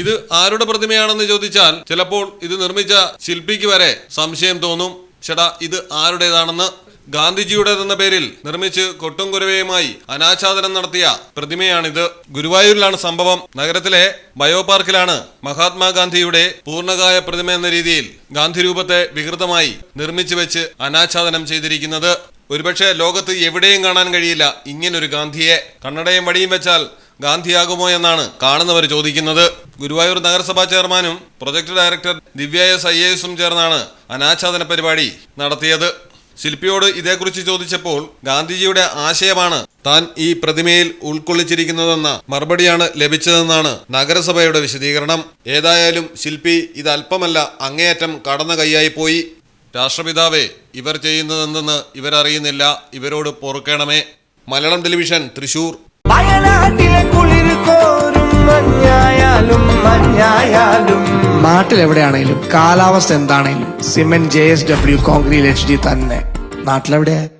ഇത് ആരുടെ പ്രതിമയാണെന്ന് ചോദിച്ചാൽ ചിലപ്പോൾ ഇത് നിർമ്മിച്ച ശില്പിക്ക് വരെ സംശയം തോന്നും. ചേട്ടാ ഇത് ആരുടേതാണെന്ന്? ഗാന്ധിജിയുടേതെന്ന പേരിൽ നിർമ്മിച്ച് കൊട്ടും കുരവയുമായി അനാച്ഛാദനം നടത്തിയ പ്രതിമയാണിത്. ഗുരുവായൂരിലാണ് സംഭവം. നഗരത്തിലെ ബയോപാർക്കിലാണ് മഹാത്മാഗാന്ധിയുടെ പൂർണകായ പ്രതിമ എന്ന രീതിയിൽ ഗാന്ധി രൂപത്തെ വികൃതമായി നിർമ്മിച്ചു വെച്ച് അനാച്ഛാദനം ചെയ്തിരിക്കുന്നത്. ഒരുപക്ഷെ ലോകത്ത് എവിടെയും കാണാൻ കഴിയില്ല ഇങ്ങനൊരു ഗാന്ധിയെ. കണ്ണടയും വടിയും വെച്ചാൽ ഗാന്ധിയാകുമോ എന്നാണ് കാണുന്നവർ ചോദിക്കുന്നത്. ഗുരുവായൂർ നഗരസഭാ ചെയർമാനും project director Divya S I എസും ചേർന്നാണ് അനാച്ഛാദന പരിപാടി നടത്തിയത്. ശില്പിയോട് ഇതേക്കുറിച്ച് ചോദിച്ചപ്പോൾ ഗാന്ധിജിയുടെ ആശയമാണ് താൻ ഈ പ്രതിമയിൽ ഉൾക്കൊള്ളിച്ചിരിക്കുന്നതെന്ന മറുപടിയാണ് ലഭിച്ചതെന്നാണ് നഗരസഭയുടെ വിശദീകരണം. ഏതായാലും ശില്പി ഇതല്പമല്ല അങ്ങേയറ്റം കടന്ന കൈയായി പോയി. രാഷ്ട്രപിതാവേ ഇവർ ചെയ്യുന്നതെന്തെന്ന് ഇവരറിയുന്നില്ല. ഇവരോട് പൊറുക്കണമേ. മലയാളം ടെലിവിഷൻ തൃശൂർ. വയനാട്ടിലെ മഞ്ഞായാലും നാട്ടിലെവിടെയാണേലും കാലാവസ്ഥ എന്താണേലും. Cement J S W concrete H D തന്നെ. നാട്ടിലെവിടെ